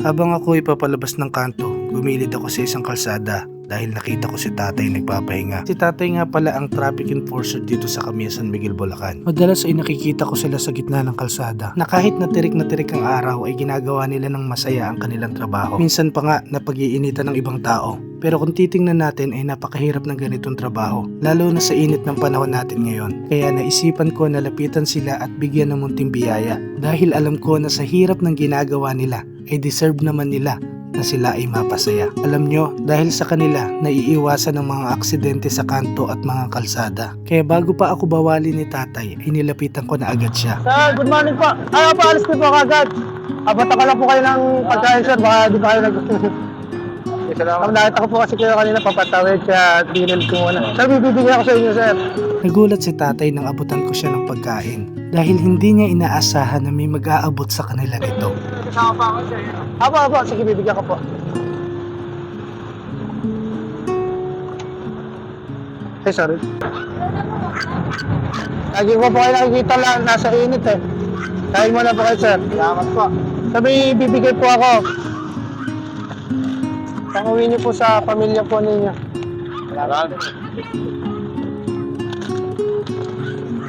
Habang ako ay papalabas ng kanto, gumilid ako sa isang kalsada dahil nakita ko si tatay nagpapahinga. Si tatay nga pala ang traffic enforcer dito sa Kamias San Miguel, Bulacan. Madalas ay nakikita ko sila sa gitna ng kalsada na kahit na tirik na tirik ang araw ay ginagawa nila ng masaya ang kanilang trabaho. Minsan pa nga napag-iinitan ng ibang tao. Pero kung titingnan natin ay napakahirap ng ganitong trabaho, lalo na sa init ng panahon natin ngayon. Kaya naisipan ko na lapitan sila at bigyan ng munting biyaya dahil alam ko na sa hirap ng ginagawa nila ay deserve naman nila na sila ay mapasaya. Alam nyo, dahil sa kanila, naiiwasan ng mga aksidente sa kanto at mga kalsada. Kaya bago pa ako bawali ni tatay, ay nilapitan ko na agad siya. Sir, good morning po. Ay, po, alis ko po kagad. Abot ko lang po kayo ng pagkain, sir. Baka di ba kayo nag... Ang nakita ko po kasi kayo kanina papatawid kaya dinil ko muna. Sir, bibigyan ako sa inyo, sir. Nagulat si tatay nang abutan ko siya ng pagkain dahil hindi niya inaasahan na may mag-aabot sa kanila nito. Kasama pa ako, sir. Apo, apo. Sige, bibigyan ko po. Ay, sorry. Lagi ko po kayo nakikita lang, nasa init eh. Kain mo na po kayo, sir. Salamat po. Sabi, bibigay po ako. Panguwi niyo po sa pamilya po ninyo. Salamat.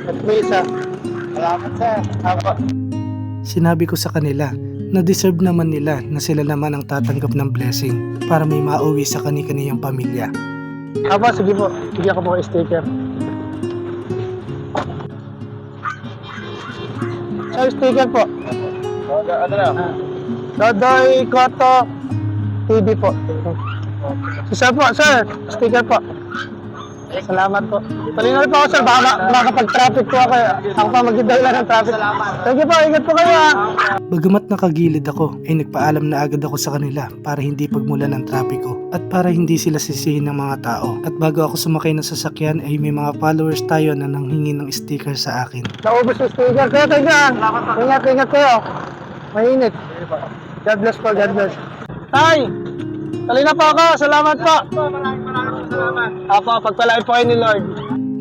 At may isa. Salamat, sir. Apo. Sinabi ko sa kanila na deserve naman nila na sila naman ang tatanggap ng blessing para may mauwi sa kani-kaniyang pamilya. Apo, sige po. Bigyan ko po kayo sticker. Sir, sticker po. Ano na? Dodoy Koto TV po. Isa po, sir. Sticker po. Salamat po. Palino po ako, sir. Baka ma- makapag-traffic po ako. eh. Ako pa magdahilan ng traffic. Thank you po. Ingat po kayo, ah. Bagamat nakagilid ako, ay nagpaalam na agad ako sa kanila para hindi pagmulan ng trapiko at para hindi sila sisihin ng mga tao. At bago ako sumakay ng sasakyan ay may mga followers tayo na nanghingi ng sticker sa akin. Naubos yung sticker. Kaya tayo dyan. Ingat, ingat kayo. Mainit. God bless po, God bless. Tay! Talina po ako. Salamat po. Maraming maraming salamat. Apo, pagpalain po kayo ni Lord.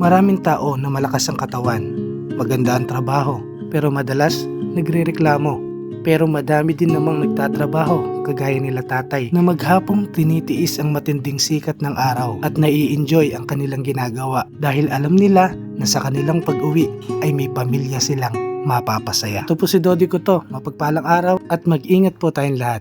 Maraming tao na malakas ang katawan, maganda ang trabaho, pero madalas nagrereklamo. Pero madami din namang nagtatrabaho, kagaya nila tatay, na maghapong tinitiis ang matinding sikat ng araw at nai-enjoy ang kanilang ginagawa dahil alam nila na sa kanilang pag-uwi ay may pamilya silang mapapasaya. Ito po si Dodi ko to, mapagpalang araw at mag-ingat po tayong lahat.